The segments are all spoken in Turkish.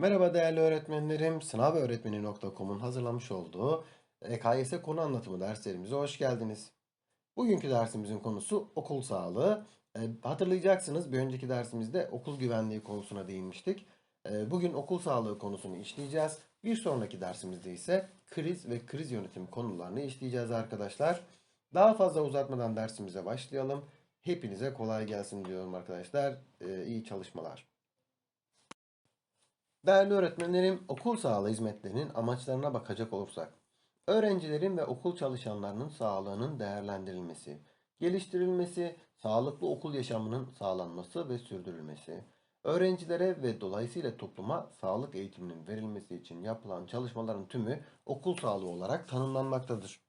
Merhaba değerli öğretmenlerim. Sınavöğretmeni.com'un hazırlamış olduğu EKYS konu anlatımı derslerimize hoş geldiniz. Bugünkü dersimizin konusu okul sağlığı. E, hatırlayacaksınız bir önceki dersimizde okul güvenliği konusuna değinmiştik. E, bugün okul sağlığı konusunu işleyeceğiz. Bir sonraki dersimizde ise kriz ve kriz yönetimi konularını işleyeceğiz arkadaşlar. Daha fazla uzatmadan dersimize başlayalım. Hepinize kolay gelsin diyorum arkadaşlar. E, iyi çalışmalar. Değerli öğretmenlerim, okul sağlığı hizmetlerinin amaçlarına bakacak olursak, öğrencilerin ve okul çalışanlarının sağlığının değerlendirilmesi, geliştirilmesi, sağlıklı okul yaşamının sağlanması ve sürdürülmesi, öğrencilere ve dolayısıyla topluma sağlık eğitiminin verilmesi için yapılan çalışmaların tümü okul sağlığı olarak tanımlanmaktadır.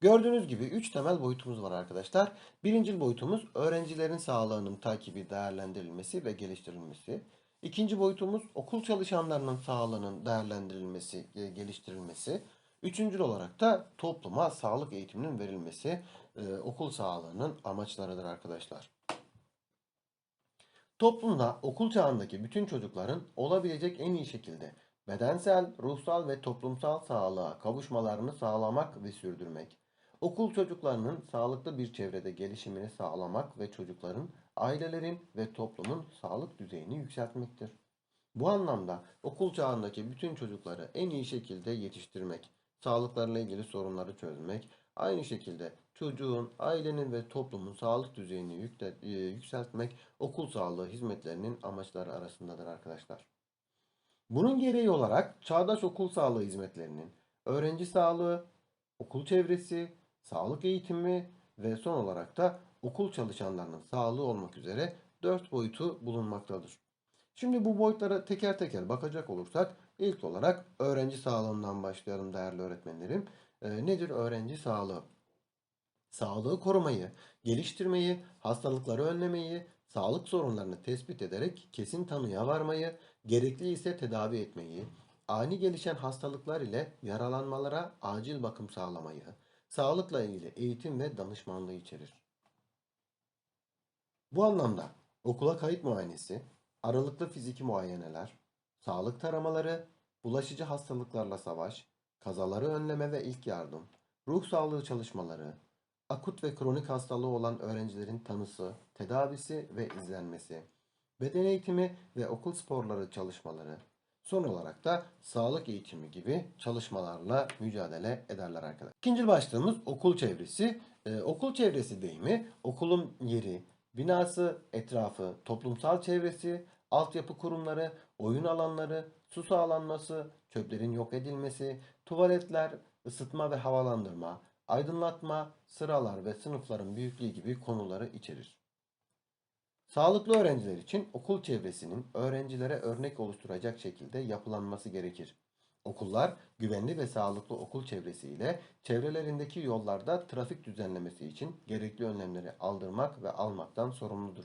Gördüğünüz gibi 3 temel boyutumuz var arkadaşlar. Birincil boyutumuz öğrencilerin sağlığının takibi, değerlendirilmesi ve geliştirilmesi. İkinci boyutumuz okul çalışanlarının sağlığının değerlendirilmesi, e, geliştirilmesi. Üçüncül olarak da topluma sağlık eğitiminin verilmesi e, okul sağlığının amaçlarıdır arkadaşlar. Toplumda okul çağındaki bütün çocukların olabilecek en iyi şekilde bedensel, ruhsal ve toplumsal sağlığa kavuşmalarını sağlamak ve sürdürmek, okul çocuklarının sağlıklı bir çevrede gelişimini sağlamak ve çocukların, ailelerin ve toplumun sağlık düzeyini yükseltmektir. Bu anlamda okul çağındaki bütün çocukları en iyi şekilde yetiştirmek, sağlıklarıyla ilgili sorunları çözmek, aynı şekilde çocuğun, ailenin ve toplumun sağlık düzeyini e, yükseltmek okul sağlığı hizmetlerinin amaçları arasındadır arkadaşlar. Bunun gereği olarak çağdaş okul sağlığı hizmetlerinin öğrenci sağlığı, okul çevresi, sağlık eğitimi ve son olarak da okul çalışanlarının sağlığı olmak üzere dört boyutu bulunmaktadır. Şimdi bu boyutlara teker teker bakacak olursak ilk olarak öğrenci sağlığından başlayalım değerli öğretmenlerim. Ee, nedir öğrenci sağlığı? Sağlığı korumayı, geliştirmeyi, hastalıkları önlemeyi, sağlık sorunlarını tespit ederek kesin tanıya varmayı, gerekli ise tedavi etmeyi, ani gelişen hastalıklar ile yaralanmalara acil bakım sağlamayı, sağlıkla ilgili eğitim ve danışmanlığı içerir. Bu anlamda okula kayıt muayenesi, aralıklı fiziki muayeneler, sağlık taramaları, bulaşıcı hastalıklarla savaş, kazaları önleme ve ilk yardım, ruh sağlığı çalışmaları, akut ve kronik hastalığı olan öğrencilerin tanısı, tedavisi ve izlenmesi, beden eğitimi ve okul sporları çalışmaları, son olarak da sağlık eğitimi gibi çalışmalarla mücadele ederler arkadaşlar. İkinci başlığımız okul çevresi. Ee, okul çevresi deyimi okulun yeri, binası, etrafı, toplumsal çevresi, altyapı kurumları, oyun alanları, su sağlanması, çöplerin yok edilmesi, tuvaletler, ısıtma ve havalandırma, aydınlatma, sıralar ve sınıfların büyüklüğü gibi konuları içerir. Sağlıklı öğrenciler için okul çevresinin öğrencilere örnek oluşturacak şekilde yapılanması gerekir. Okullar güvenli ve sağlıklı okul çevresiyle çevrelerindeki yollarda trafik düzenlemesi için gerekli önlemleri aldırmak ve almaktan sorumludur.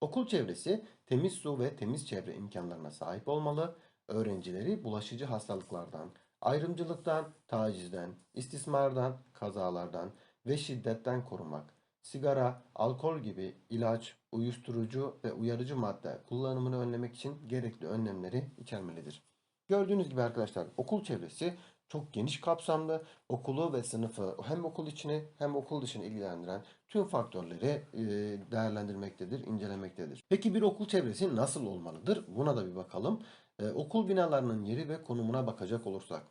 Okul çevresi temiz su ve temiz çevre imkanlarına sahip olmalı, öğrencileri bulaşıcı hastalıklardan, ayrımcılıktan, tacizden, istismardan, kazalardan ve şiddetten korumak, sigara, alkol gibi ilaç, uyuşturucu ve uyarıcı madde kullanımını önlemek için gerekli önlemleri içermelidir. Gördüğünüz gibi arkadaşlar okul çevresi çok geniş kapsamlı okulu ve sınıfı hem okul içini hem okul dışını ilgilendiren tüm faktörleri e, değerlendirmektedir, incelemektedir. Peki bir okul çevresi nasıl olmalıdır? Buna da bir bakalım. E, okul binalarının yeri ve konumuna bakacak olursak.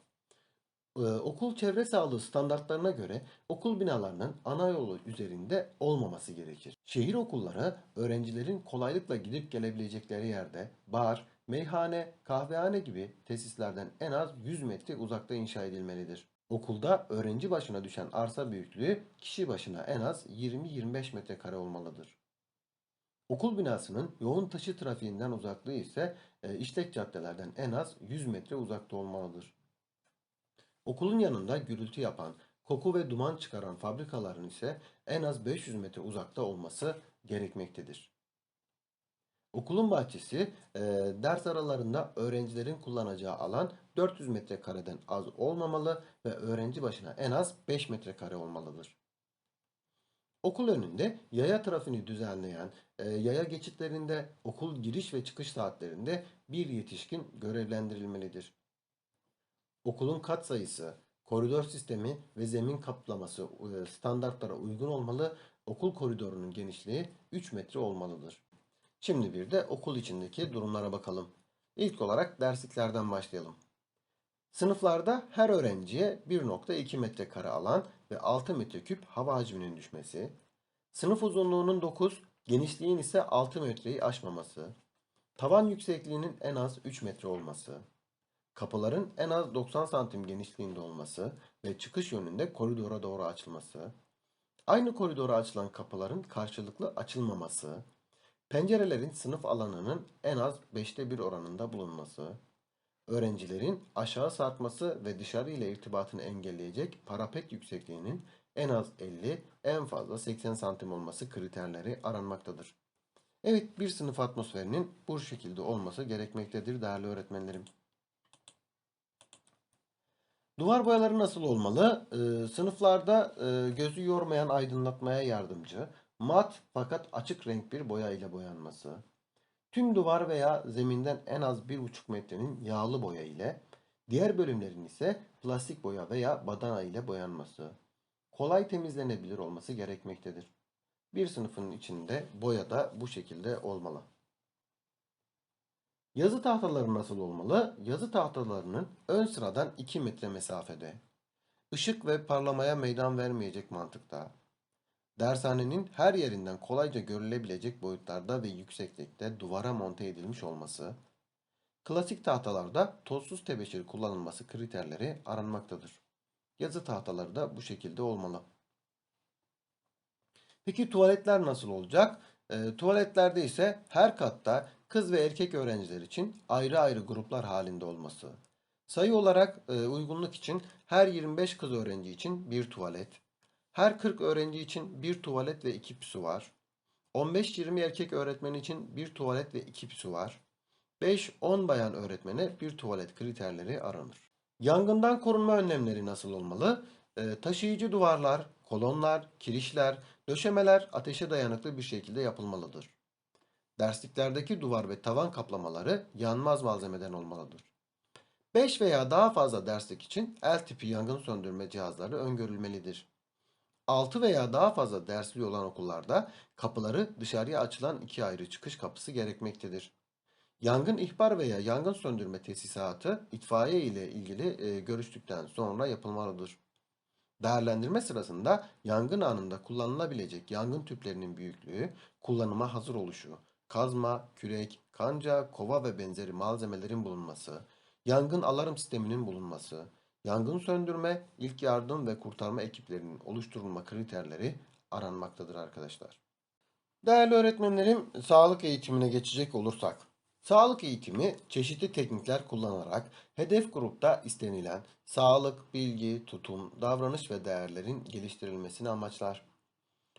e, okul çevre sağlığı standartlarına göre okul binalarının ana yolu üzerinde olmaması gerekir. Şehir okulları öğrencilerin kolaylıkla gidip gelebilecekleri yerde bar, meyhane, kahvehane gibi tesislerden en az 100 metre uzakta inşa edilmelidir. Okulda öğrenci başına düşen arsa büyüklüğü kişi başına en az 20-25 metrekare olmalıdır. Okul binasının yoğun taşı trafiğinden uzaklığı ise e, işlek caddelerden en az 100 metre uzakta olmalıdır. Okulun yanında gürültü yapan, koku ve duman çıkaran fabrikaların ise en az 500 metre uzakta olması gerekmektedir. Okulun bahçesi e, ders aralarında öğrencilerin kullanacağı alan 400 metrekareden az olmamalı ve öğrenci başına en az 5 metrekare olmalıdır. Okul önünde yaya trafiğini düzenleyen, e, yaya geçitlerinde okul giriş ve çıkış saatlerinde bir yetişkin görevlendirilmelidir. Okulun kat sayısı, koridor sistemi ve zemin kaplaması e, standartlara uygun olmalı. Okul koridorunun genişliği 3 metre olmalıdır. Şimdi bir de okul içindeki durumlara bakalım. İlk olarak dersliklerden başlayalım. Sınıflarda her öğrenciye 1.2 metrekare alan ve 6 metreküp hava hacminin düşmesi, sınıf uzunluğunun 9, genişliğin ise 6 metreyi aşmaması, tavan yüksekliğinin en az 3 metre olması, kapıların en az 90 santim genişliğinde olması ve çıkış yönünde koridora doğru açılması, aynı koridora açılan kapıların karşılıklı açılmaması, pencerelerin sınıf alanının en az 5'te 1 oranında bulunması, öğrencilerin aşağı sarkması ve dışarı ile irtibatını engelleyecek parapet yüksekliğinin en az 50, en fazla 80 santim olması kriterleri aranmaktadır. Evet, bir sınıf atmosferinin bu şekilde olması gerekmektedir değerli öğretmenlerim. Duvar boyaları nasıl olmalı? Ee, sınıflarda e, gözü yormayan aydınlatmaya yardımcı, mat fakat açık renk bir boya ile boyanması. Tüm duvar veya zeminden en az 1,5 metrenin yağlı boya ile, diğer bölümlerin ise plastik boya veya badana ile boyanması. Kolay temizlenebilir olması gerekmektedir. Bir sınıfın içinde boya da bu şekilde olmalı. Yazı tahtaları nasıl olmalı? Yazı tahtalarının ön sıradan 2 metre mesafede, ışık ve parlamaya meydan vermeyecek mantıkta, dershanenin her yerinden kolayca görülebilecek boyutlarda ve yükseklikte duvara monte edilmiş olması, klasik tahtalarda tozsuz tebeşir kullanılması kriterleri aranmaktadır. Yazı tahtaları da bu şekilde olmalı. Peki tuvaletler nasıl olacak? E, tuvaletlerde ise her katta kız ve erkek öğrenciler için ayrı ayrı gruplar halinde olması. Sayı olarak e, uygunluk için her 25 kız öğrenci için bir tuvalet, her 40 öğrenci için bir tuvalet ve iki pisuvar, 15-20 erkek öğretmen için bir tuvalet ve iki pisuvar, 5-10 bayan öğretmene bir tuvalet kriterleri aranır. Yangından korunma önlemleri nasıl olmalı? E, taşıyıcı duvarlar, kolonlar, kirişler, döşemeler ateşe dayanıklı bir şekilde yapılmalıdır. Dersliklerdeki duvar ve tavan kaplamaları yanmaz malzemeden olmalıdır. 5 veya daha fazla derslik için el tipi yangın söndürme cihazları öngörülmelidir. 6 veya daha fazla dersli olan okullarda kapıları dışarıya açılan iki ayrı çıkış kapısı gerekmektedir. Yangın ihbar veya yangın söndürme tesisatı itfaiye ile ilgili e, görüştükten sonra yapılmalıdır. Değerlendirme sırasında yangın anında kullanılabilecek yangın tüplerinin büyüklüğü, kullanıma hazır oluşu, kazma, kürek, kanca, kova ve benzeri malzemelerin bulunması, yangın alarm sisteminin bulunması, yangın söndürme, ilk yardım ve kurtarma ekiplerinin oluşturulma kriterleri aranmaktadır arkadaşlar. Değerli öğretmenlerim, sağlık eğitimine geçecek olursak, Sağlık eğitimi çeşitli teknikler kullanarak hedef grupta istenilen sağlık, bilgi, tutum, davranış ve değerlerin geliştirilmesini amaçlar.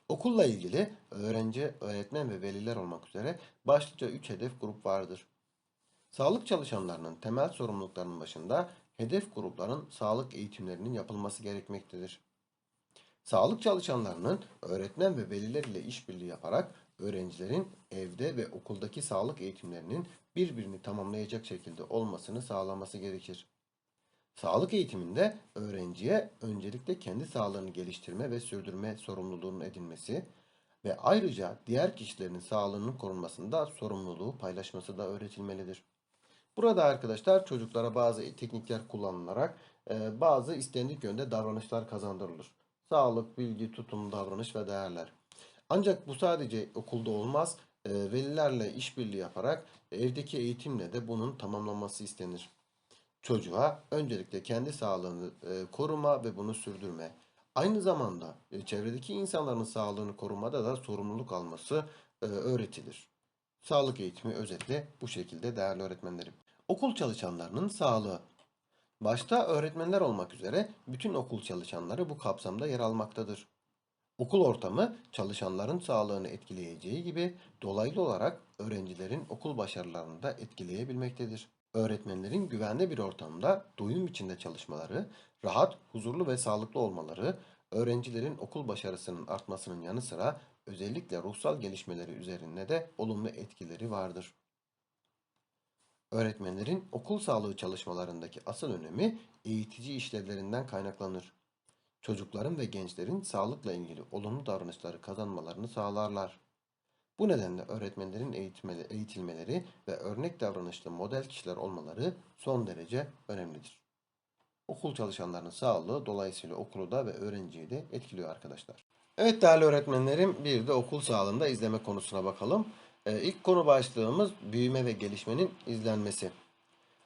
Okulla ilgili öğrenci, öğretmen ve veliler olmak üzere başlıca 3 hedef grup vardır. Sağlık çalışanlarının temel sorumluluklarının başında hedef grupların sağlık eğitimlerinin yapılması gerekmektedir. Sağlık çalışanlarının öğretmen ve veliler ile işbirliği yaparak öğrencilerin evde ve okuldaki sağlık eğitimlerinin birbirini tamamlayacak şekilde olmasını sağlaması gerekir. Sağlık eğitiminde öğrenciye öncelikle kendi sağlığını geliştirme ve sürdürme sorumluluğunun edinmesi ve ayrıca diğer kişilerin sağlığının korunmasında sorumluluğu paylaşması da öğretilmelidir. Burada arkadaşlar çocuklara bazı teknikler kullanılarak e, bazı istendik yönde davranışlar kazandırılır. Sağlık, bilgi, tutum, davranış ve değerler. Ancak bu sadece okulda olmaz. E, velilerle işbirliği yaparak evdeki eğitimle de bunun tamamlanması istenir. Çocuğa öncelikle kendi sağlığını e, koruma ve bunu sürdürme. Aynı zamanda çevredeki insanların sağlığını korumada da sorumluluk alması öğretilir. Sağlık eğitimi özetle bu şekilde değerli öğretmenlerim. Okul çalışanlarının sağlığı. Başta öğretmenler olmak üzere bütün okul çalışanları bu kapsamda yer almaktadır. Okul ortamı çalışanların sağlığını etkileyeceği gibi dolaylı olarak öğrencilerin okul başarılarını da etkileyebilmektedir. Öğretmenlerin güvenli bir ortamda doyum içinde çalışmaları, rahat, huzurlu ve sağlıklı olmaları, öğrencilerin okul başarısının artmasının yanı sıra özellikle ruhsal gelişmeleri üzerinde de olumlu etkileri vardır. Öğretmenlerin okul sağlığı çalışmalarındaki asıl önemi eğitici işlevlerinden kaynaklanır. Çocukların ve gençlerin sağlıkla ilgili olumlu davranışları kazanmalarını sağlarlar. Bu nedenle öğretmenlerin eğitilmeleri ve örnek davranışlı model kişiler olmaları son derece önemlidir. Okul çalışanlarının sağlığı dolayısıyla okulu da ve öğrenciyi de etkiliyor arkadaşlar. Evet değerli öğretmenlerim bir de okul sağlığında izleme konusuna bakalım. Ee, ilk konu başlığımız büyüme ve gelişmenin izlenmesi.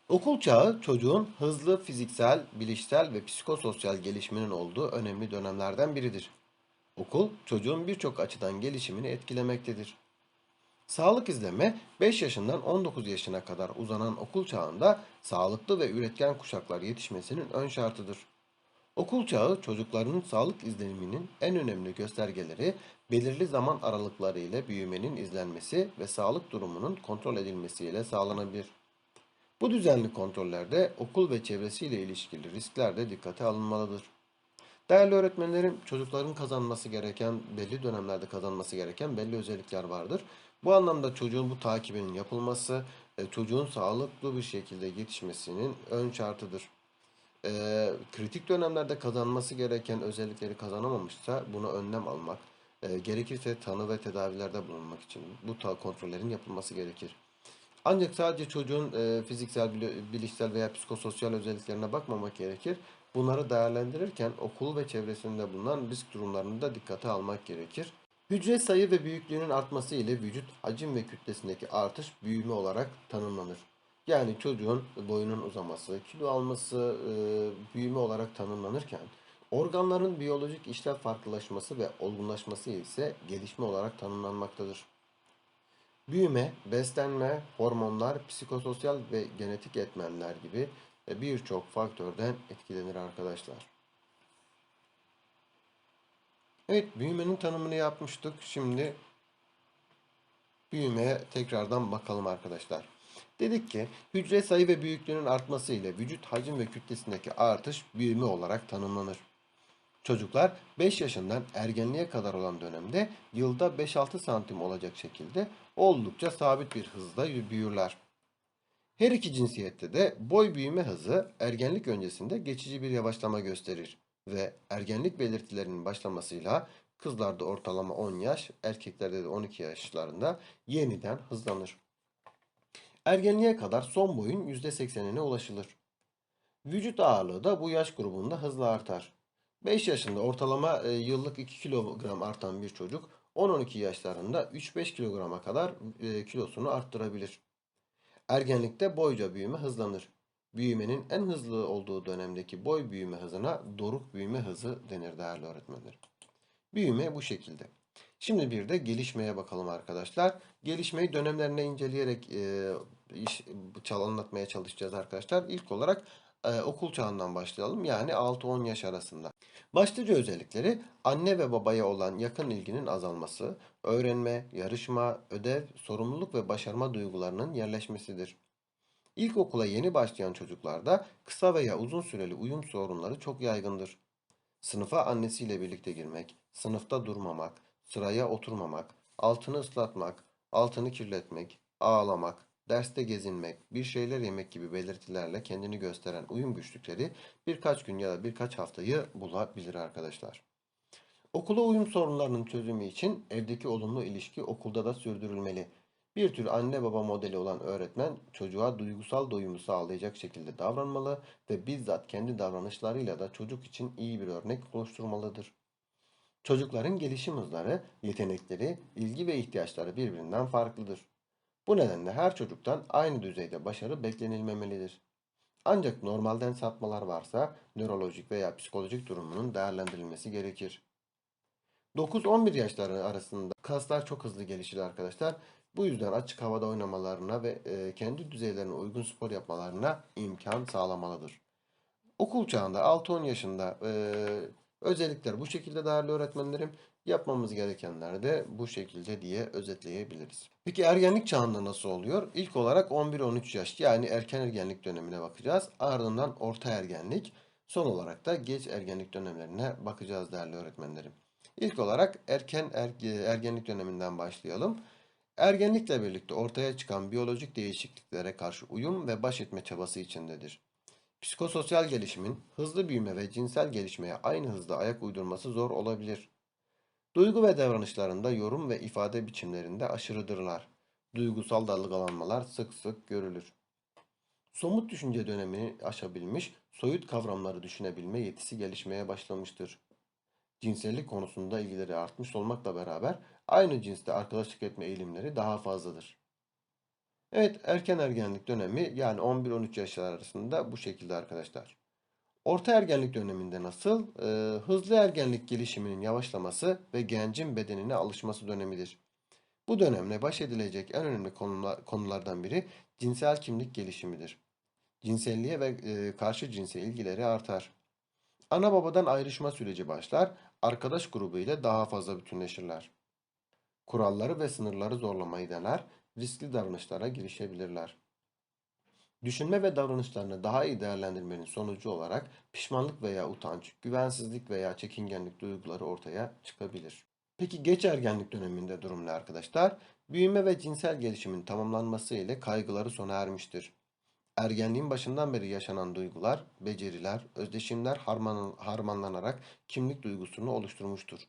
Okul çağı çocuğun hızlı fiziksel, bilişsel ve psikososyal gelişiminin olduğu önemli dönemlerden biridir. Okul çocuğun birçok açıdan gelişimini etkilemektedir. Sağlık izleme 5 yaşından 19 yaşına kadar uzanan okul çağında sağlıklı ve üretken kuşaklar yetişmesinin ön şartıdır. Okul çağı çocukların sağlık izleniminin en önemli göstergeleri belirli zaman aralıkları ile büyümenin izlenmesi ve sağlık durumunun kontrol edilmesiyle sağlanabilir. Bu düzenli kontrollerde okul ve çevresiyle ilişkili riskler de dikkate alınmalıdır. Değerli öğretmenlerim, çocukların kazanması gereken, belli dönemlerde kazanması gereken belli özellikler vardır. Bu anlamda çocuğun bu takibinin yapılması, e, çocuğun sağlıklı bir şekilde yetişmesinin ön şartıdır. E, kritik dönemlerde kazanması gereken özellikleri kazanamamışsa buna önlem almak, e, gerekirse tanı ve tedavilerde bulunmak için bu ta- kontrollerin yapılması gerekir. Ancak sadece çocuğun e, fiziksel, bili- bilişsel veya psikososyal özelliklerine bakmamak gerekir. Bunları değerlendirirken okul ve çevresinde bulunan risk durumlarını da dikkate almak gerekir. Hücre sayı ve büyüklüğünün artması ile vücut hacim ve kütlesindeki artış büyüme olarak tanımlanır. Yani çocuğun boyunun uzaması, kilo alması e, büyüme olarak tanımlanırken organların biyolojik işlev farklılaşması ve olgunlaşması ise gelişme olarak tanımlanmaktadır. Büyüme, beslenme, hormonlar, psikososyal ve genetik etmenler gibi e, birçok faktörden etkilenir arkadaşlar. Evet, büyümenin tanımını yapmıştık. Şimdi büyümeye tekrardan bakalım arkadaşlar. Dedik ki hücre sayı ve büyüklüğünün artması ile vücut hacim ve kütlesindeki artış büyüme olarak tanımlanır. Çocuklar 5 yaşından ergenliğe kadar olan dönemde yılda 5-6 santim olacak şekilde oldukça sabit bir hızla büyürler. Her iki cinsiyette de boy büyüme hızı ergenlik öncesinde geçici bir yavaşlama gösterir ve ergenlik belirtilerinin başlamasıyla kızlarda ortalama 10 yaş, erkeklerde de 12 yaşlarında yeniden hızlanır. Ergenliğe kadar son boyun %80'ine ulaşılır. Vücut ağırlığı da bu yaş grubunda hızla artar. 5 yaşında ortalama e, yıllık 2 kilogram artan bir çocuk 10-12 yaşlarında 3-5 kilograma kadar e, kilosunu arttırabilir. Ergenlikte boyca büyüme hızlanır. Büyümenin en hızlı olduğu dönemdeki boy büyüme hızına doruk büyüme hızı denir değerli öğretmenler. Büyüme bu şekilde. Şimdi bir de gelişmeye bakalım arkadaşlar. Gelişmeyi dönemlerine inceleyerek e, iş çal anlatmaya çalışacağız arkadaşlar. İlk olarak e, okul çağından başlayalım. Yani 6-10 yaş arasında. Başlıca özellikleri anne ve babaya olan yakın ilginin azalması, öğrenme, yarışma, ödev, sorumluluk ve başarma duygularının yerleşmesidir. İlkokula yeni başlayan çocuklarda kısa veya uzun süreli uyum sorunları çok yaygındır. Sınıfa annesiyle birlikte girmek, sınıfta durmamak, sıraya oturmamak, altını ıslatmak, altını kirletmek, ağlamak, derste gezinmek, bir şeyler yemek gibi belirtilerle kendini gösteren uyum güçlükleri birkaç gün ya da birkaç haftayı bulabilir arkadaşlar. Okula uyum sorunlarının çözümü için evdeki olumlu ilişki okulda da sürdürülmeli. Bir tür anne baba modeli olan öğretmen çocuğa duygusal doyumu sağlayacak şekilde davranmalı ve bizzat kendi davranışlarıyla da çocuk için iyi bir örnek oluşturmalıdır. Çocukların gelişim hızları, yetenekleri, ilgi ve ihtiyaçları birbirinden farklıdır. Bu nedenle her çocuktan aynı düzeyde başarı beklenilmemelidir. Ancak normalden sapmalar varsa nörolojik veya psikolojik durumunun değerlendirilmesi gerekir. 9-11 yaşları arasında kaslar çok hızlı gelişir arkadaşlar. Bu yüzden açık havada oynamalarına ve e, kendi düzeylerine uygun spor yapmalarına imkan sağlamalıdır. Okul çağında 6-10 yaşında e, özellikler bu şekilde değerli öğretmenlerim. Yapmamız gerekenler de bu şekilde diye özetleyebiliriz. Peki ergenlik çağında nasıl oluyor? İlk olarak 11-13 yaş yani erken ergenlik dönemine bakacağız. Ardından orta ergenlik, Son olarak da geç ergenlik dönemlerine bakacağız değerli öğretmenlerim. İlk olarak erken erge- ergenlik döneminden başlayalım. Ergenlikle birlikte ortaya çıkan biyolojik değişikliklere karşı uyum ve baş etme çabası içindedir. Psikososyal gelişimin hızlı büyüme ve cinsel gelişmeye aynı hızda ayak uydurması zor olabilir. Duygu ve davranışlarında yorum ve ifade biçimlerinde aşırıdırlar. Duygusal dalgalanmalar sık sık görülür. Somut düşünce dönemini aşabilmiş, soyut kavramları düşünebilme yetisi gelişmeye başlamıştır. Cinsellik konusunda ilgileri artmış olmakla beraber aynı cinste arkadaşlık etme eğilimleri daha fazladır. Evet, erken ergenlik dönemi yani 11-13 yaşlar arasında bu şekilde arkadaşlar. Orta ergenlik döneminde nasıl? Ee, hızlı ergenlik gelişiminin yavaşlaması ve gencin bedenine alışması dönemidir. Bu dönemle baş edilecek en önemli konula- konulardan biri cinsel kimlik gelişimidir. Cinselliğe ve e, karşı cinse ilgileri artar. Ana babadan ayrışma süreci başlar, arkadaş grubu ile daha fazla bütünleşirler. Kuralları ve sınırları zorlamayı dener, riskli davranışlara girişebilirler. Düşünme ve davranışlarını daha iyi değerlendirmenin sonucu olarak pişmanlık veya utanç, güvensizlik veya çekingenlik duyguları ortaya çıkabilir. Peki geç ergenlik döneminde durum ne arkadaşlar? Büyüme ve cinsel gelişimin tamamlanması ile kaygıları sona ermiştir. Ergenliğin başından beri yaşanan duygular, beceriler, özdeşimler harman, harmanlanarak kimlik duygusunu oluşturmuştur.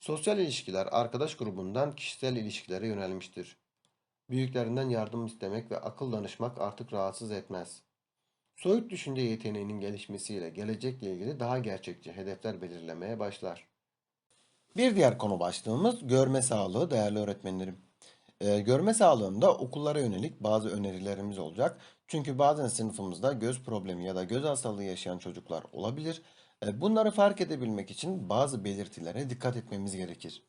Sosyal ilişkiler arkadaş grubundan kişisel ilişkilere yönelmiştir. Büyüklerinden yardım istemek ve akıl danışmak artık rahatsız etmez. Soyut düşünce yeteneğinin gelişmesiyle gelecekle ilgili daha gerçekçi hedefler belirlemeye başlar. Bir diğer konu başlığımız görme sağlığı değerli öğretmenlerim. Ee, görme sağlığında okullara yönelik bazı önerilerimiz olacak. Çünkü bazen sınıfımızda göz problemi ya da göz hastalığı yaşayan çocuklar olabilir. Ee, bunları fark edebilmek için bazı belirtilere dikkat etmemiz gerekir.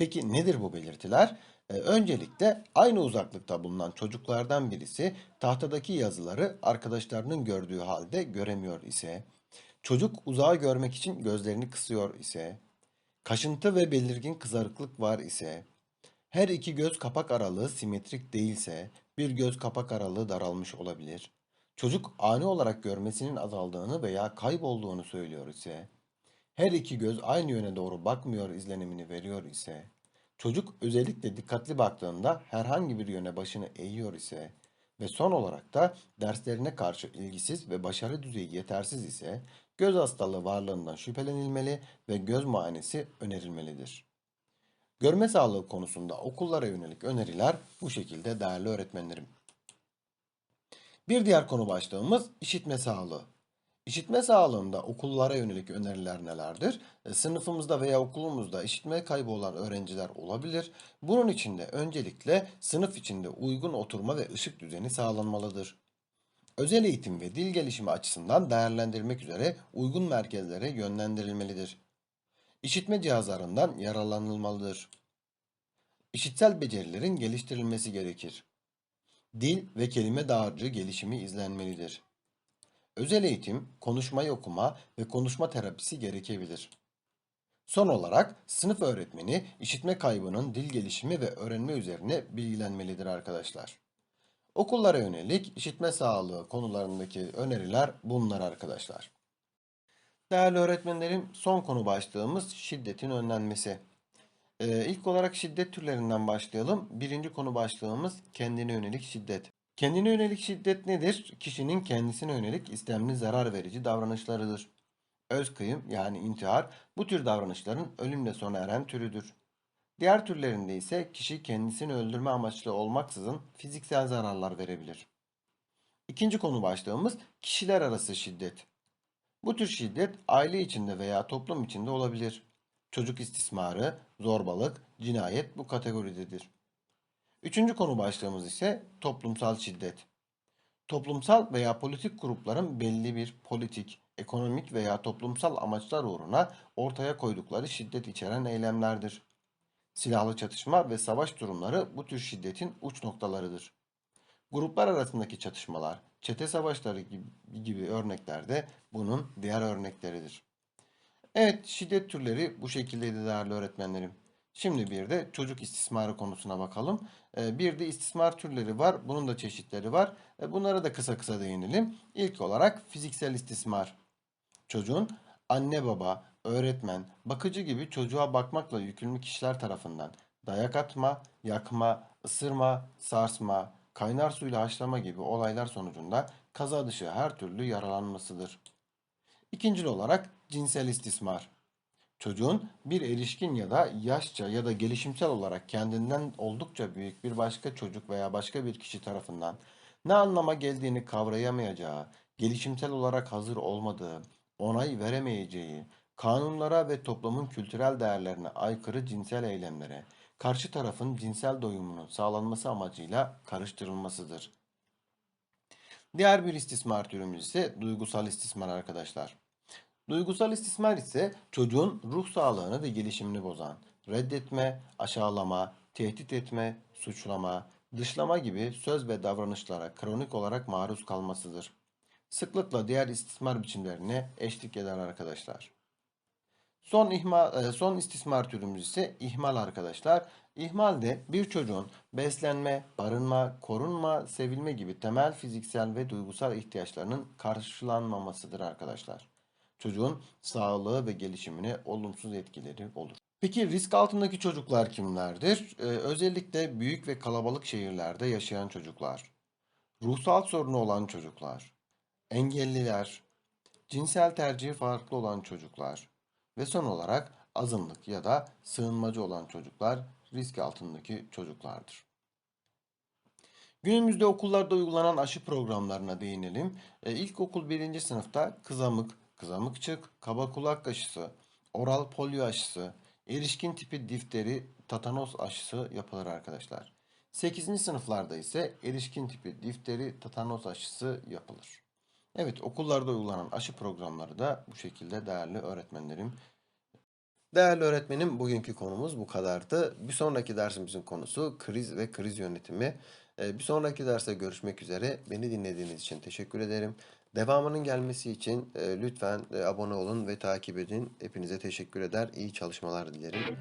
Peki nedir bu belirtiler? Ee, öncelikle aynı uzaklıkta bulunan çocuklardan birisi tahtadaki yazıları arkadaşlarının gördüğü halde göremiyor ise, çocuk uzağı görmek için gözlerini kısıyor ise, kaşıntı ve belirgin kızarıklık var ise, her iki göz kapak aralığı simetrik değilse, bir göz kapak aralığı daralmış olabilir. Çocuk ani olarak görmesinin azaldığını veya kaybolduğunu söylüyor ise, her iki göz aynı yöne doğru bakmıyor izlenimini veriyor ise, çocuk özellikle dikkatli baktığında herhangi bir yöne başını eğiyor ise ve son olarak da derslerine karşı ilgisiz ve başarı düzeyi yetersiz ise göz hastalığı varlığından şüphelenilmeli ve göz muayenesi önerilmelidir. Görme sağlığı konusunda okullara yönelik öneriler bu şekilde değerli öğretmenlerim. Bir diğer konu başlığımız işitme sağlığı. İşitme sağlığında okullara yönelik öneriler nelerdir? E, sınıfımızda veya okulumuzda işitme kaybı olan öğrenciler olabilir. Bunun için de öncelikle sınıf içinde uygun oturma ve ışık düzeni sağlanmalıdır. Özel eğitim ve dil gelişimi açısından değerlendirmek üzere uygun merkezlere yönlendirilmelidir. İşitme cihazlarından yararlanılmalıdır. İşitsel becerilerin geliştirilmesi gerekir. Dil ve kelime dağarcığı gelişimi izlenmelidir. Özel eğitim, konuşmayı okuma ve konuşma terapisi gerekebilir. Son olarak sınıf öğretmeni işitme kaybının dil gelişimi ve öğrenme üzerine bilgilenmelidir arkadaşlar. Okullara yönelik işitme sağlığı konularındaki öneriler bunlar arkadaşlar. Değerli öğretmenlerim son konu başlığımız şiddetin önlenmesi. Ee, ilk olarak şiddet türlerinden başlayalım. Birinci konu başlığımız kendine yönelik şiddet. Kendine yönelik şiddet nedir? Kişinin kendisine yönelik istemli zarar verici davranışlarıdır. Öz kıyım yani intihar bu tür davranışların ölümle sona eren türüdür. Diğer türlerinde ise kişi kendisini öldürme amaçlı olmaksızın fiziksel zararlar verebilir. İkinci konu başlığımız kişiler arası şiddet. Bu tür şiddet aile içinde veya toplum içinde olabilir. Çocuk istismarı, zorbalık, cinayet bu kategoridedir. Üçüncü konu başlığımız ise toplumsal şiddet. Toplumsal veya politik grupların belli bir politik, ekonomik veya toplumsal amaçlar uğruna ortaya koydukları şiddet içeren eylemlerdir. Silahlı çatışma ve savaş durumları bu tür şiddetin uç noktalarıdır. Gruplar arasındaki çatışmalar, çete savaşları gibi, gibi örnekler de bunun diğer örnekleridir. Evet, şiddet türleri bu şekildeydi değerli öğretmenlerim. Şimdi bir de çocuk istismarı konusuna bakalım. Ee, Bir de istismar türleri var. Bunun da çeşitleri var. E, Bunlara da kısa kısa değinelim. İlk olarak fiziksel istismar. Çocuğun anne baba, öğretmen, bakıcı gibi çocuğa bakmakla yükümlü kişiler tarafından dayak atma, yakma, ısırma, sarsma, kaynar suyla haşlama gibi olaylar sonucunda kaza dışı her türlü yaralanmasıdır. İkincil olarak cinsel istismar. Çocuğun bir erişkin ya da yaşça ya da gelişimsel olarak kendinden oldukça büyük bir başka çocuk veya başka bir kişi tarafından ne anlama geldiğini kavrayamayacağı, gelişimsel olarak hazır olmadığı, onay veremeyeceği, kanunlara ve toplumun kültürel değerlerine aykırı cinsel eylemlere, karşı tarafın cinsel doyumunun sağlanması amacıyla karıştırılmasıdır. Diğer bir istismar türümüz ise duygusal istismar arkadaşlar. Duygusal istismar ise çocuğun ruh sağlığını ve gelişimini bozan, reddetme, aşağılama, tehdit etme, suçlama, dışlama gibi söz ve davranışlara kronik olarak maruz kalmasıdır. Sıklıkla diğer istismar biçimlerine eşlik eder arkadaşlar. Son ihmal, e, son istismar türümüz ise ihmal arkadaşlar. İhmal de bir çocuğun beslenme, barınma, korunma, sevilme gibi temel fiziksel ve duygusal ihtiyaçlarının karşılanmamasıdır arkadaşlar. Çocuğun sağlığı ve gelişimine olumsuz etkileri olur. Peki risk altındaki çocuklar kimlerdir? Ee, özellikle büyük ve kalabalık şehirlerde yaşayan çocuklar, ruhsal sorunu olan çocuklar, engelliler, cinsel tercihi farklı olan çocuklar ve son olarak azınlık ya da sığınmacı olan çocuklar risk altındaki çocuklardır. Günümüzde okullarda uygulanan aşı programlarına değinelim. E, ilkokul birinci sınıfta kızamık, kızamıkçık, kaba kulak aşısı, oral polio aşısı, erişkin tipi difteri, tatanos aşısı yapılır arkadaşlar. 8. sınıflarda ise erişkin tipi difteri, tatanos aşısı yapılır. Evet, okullarda uygulanan aşı programları da bu şekilde değerli öğretmenlerim. Değerli öğretmenim, bugünkü konumuz bu kadardı. Bir sonraki dersimizin konusu kriz ve kriz yönetimi. Ee, Bir sonraki derste görüşmek üzere. Beni dinlediğiniz için teşekkür ederim. Devamının gelmesi için e, lütfen e, abone olun ve takip edin. Hepinize teşekkür eder. İyi çalışmalar dilerim.